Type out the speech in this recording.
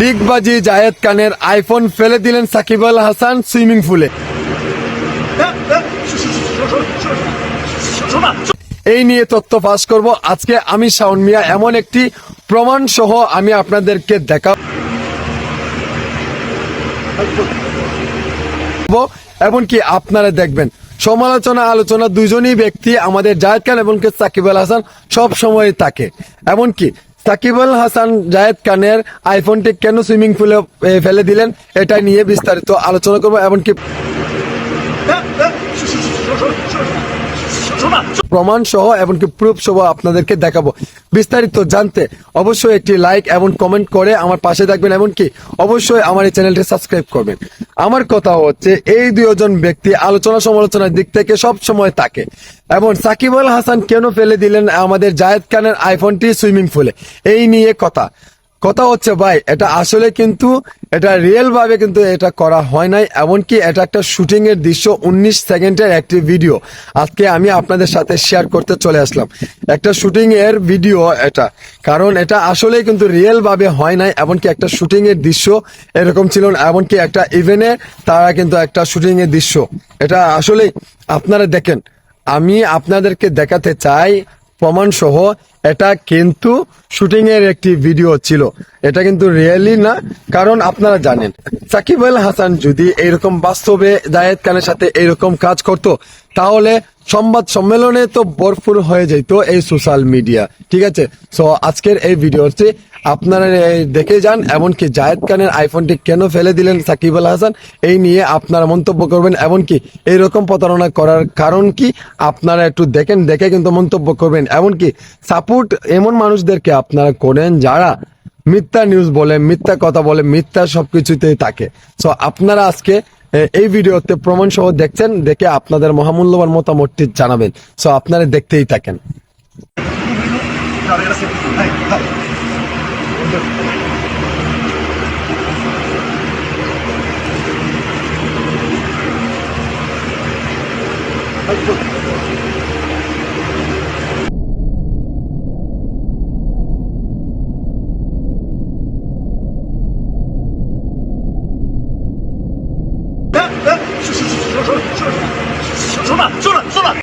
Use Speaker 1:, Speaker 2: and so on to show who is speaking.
Speaker 1: ডিগবাজি জায়েদ খানের আইফোন ফেলে দিলেন সাকিব আল হাসান সুইমিং পুলে। এই নিয়ে তথ্য ফাঁস করব। আজকে আমি শাওন মিয়া, এমন একটি প্রমাণ সহ আমি আপনাদেরকে দেখা এমনকি আপনারা দেখবেন, সমালোচনা, আলোচনা দুজনই ব্যক্তি আমাদের জায়দ খান এবং সাকিব আল হাসান সব সময় থাকে। এমনকি সাকিব আল হাসান, জায়েদ খানের আইফোনটি কেন সুইমিং পুলে ফেলে দিলেন, এটা নিয়ে বিস্তারিত আলোচনা করব। এমনকি প্রমাণ সহ এমনকি প্রুফ সহ আপনাদেরকে দেখাবো। বিস্তারিত জানতে অবশ্যই একটি লাইক এবং কমেন্ট করে আমার পাশে থাকবেন, এমনকি অবশ্যই আমার এই চ্যানেলটি সাবস্ক্রাইব করবেন। আমার কথা হচ্ছে, এই দুজন ব্যক্তি আলোচনা সমালোচনার দিক থেকে সব সময় থাকে এবং সাকিব আল হাসান কেন ফেলে দিলেন আমাদের জায়েদ খানের আইফোনটি সুইমিং পুলে? এই নিয়ে কথা। কথা হচ্ছে, ভাই, এটা আসলে কিন্তু এটা রিয়েল ভাবে কিন্তু এটা করা হয় নাই, এমনকি এটা একটা শুটিং এর দৃশ্য উনিশ সেকেন্ডের একটি ভিডিও আজকে আমি আপনাদের সাথে শেয়ার করতে চলে আসলাম একটা শুটিং এর ভিডিও এটা, কারণ এটা আসলেই কিন্তু রিয়েল ভাবে হয় নাই, এমনকি একটা শুটিং এর দৃশ্য এরকম ছিল না। এমনকি একটা ইভেন্টে তারা কিন্তু একটা শুটিং এর দৃশ্য এটা আসলে আপনারা দেখেন, আমি আপনাদেরকে দেখাতে চাই প্রমাণ সহ এটা কিন্তু শুটিং এর একটি ভিডিও ছিল। এটা কিন্তু রিয়েলি না, কারণ আপনারা জানেন, সাকিব আল হাসান যদি এইরকম বাস্তবে জায়েদ খানের সাথে এইরকম কাজ করত, তাহলে সংবাদ সম্মেলনে তো ভরপুর হয়ে যেত এই সোশ্যাল মিডিয়া, ঠিক আছে? সো আজকের এই ভিডিওটি আপনারা দেখে যান, এমনকি জায়েদ খানের আইফোনটি কেন ফেলে দিলেন সাকিব আল হাসান, এই নিয়ে আপনারা মন্তব্য করবেন। এমনকি এইরকম প্রতারণা করার কারণ কি আপনারা একটু দেখেন, দেখে কিন্তু মন্তব্য করবেন। এমনকি সাপোর্ট এমন মানুষদেরকে আপনারা করেন যারা মিথ্যা নিউজ বলে, মিথ্যা কথা বলে, মিথ্যা সবকিছুতেই থাকে। সো আপনারা আজকে এই ভিডিওতে প্রমাণ সহ দেখছেন, দেখে আপনাদের মহামূল্যবান মতামতটি জানাবেন সো আপনারা দেখতেই থাকেন
Speaker 2: Thank you. 收了收了收了收了收了